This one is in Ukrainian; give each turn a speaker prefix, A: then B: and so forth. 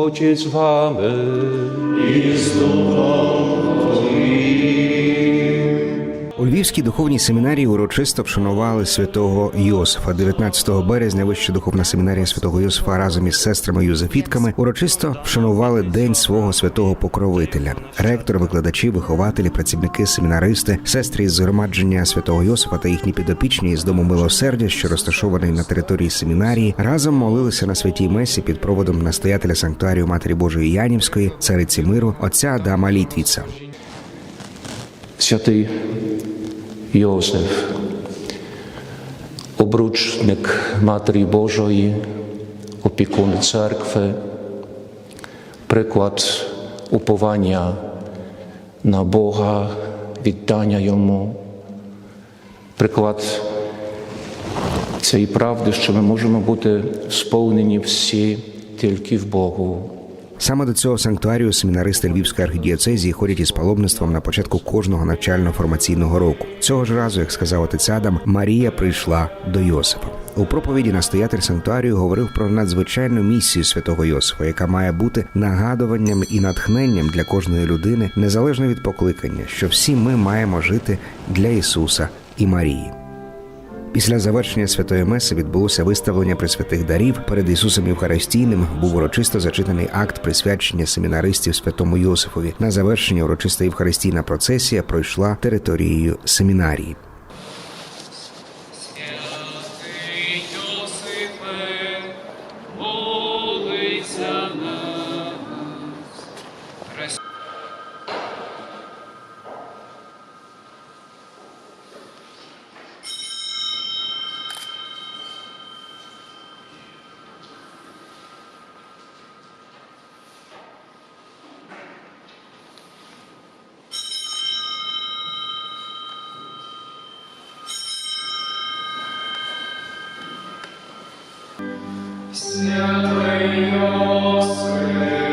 A: Ojciec z wami.
B: У Львівській духовній семінарії урочисто вшанували святого Йосифа. 19 березня Вища духовна семінарія святого Йосифа разом із сестрами Юзефітками урочисто вшанували день свого святого покровителя. Ректор, викладачі, вихователі, працівники, семінаристи, сестри із згромадження святого Йосифа та їхні підопічні із дому милосердя, що розташований на території семінарії, разом молилися на святій месі під проводом настоятеля санктуарію Матері Божої Янівської, цариці миру, отця Адама Літвіца.
A: Святий Йосиф, обручник Матері Божої, опікун церкви, приклад уповання на Бога, віддання Йому, приклад цієї правди, що ми можемо бути сповнені всі тільки в Богу.
B: Саме до цього санктуарію семінаристи Львівської архідіоцезії ходять із паломництвом на початку кожного навчально-формаційного року. Цього ж разу, як сказав отець Адам, Марія прийшла до Йосипа. У проповіді настоятель санктуарію говорив про надзвичайну місію святого Йосифа, яка має бути нагадуванням і натхненням для кожної людини, незалежно від покликання, що всі ми маємо жити для Ісуса і Марії. Після завершення святої меси відбулося виставлення присвятих дарів перед Ісусом Євхаристійним. Був урочисто зачитаний акт присвячення семінаристів святому Йосифові. На завершення урочиста євхаристійна процесія пройшла територією семінарії.
C: Святий Йосифе, молися Святий Йосифе,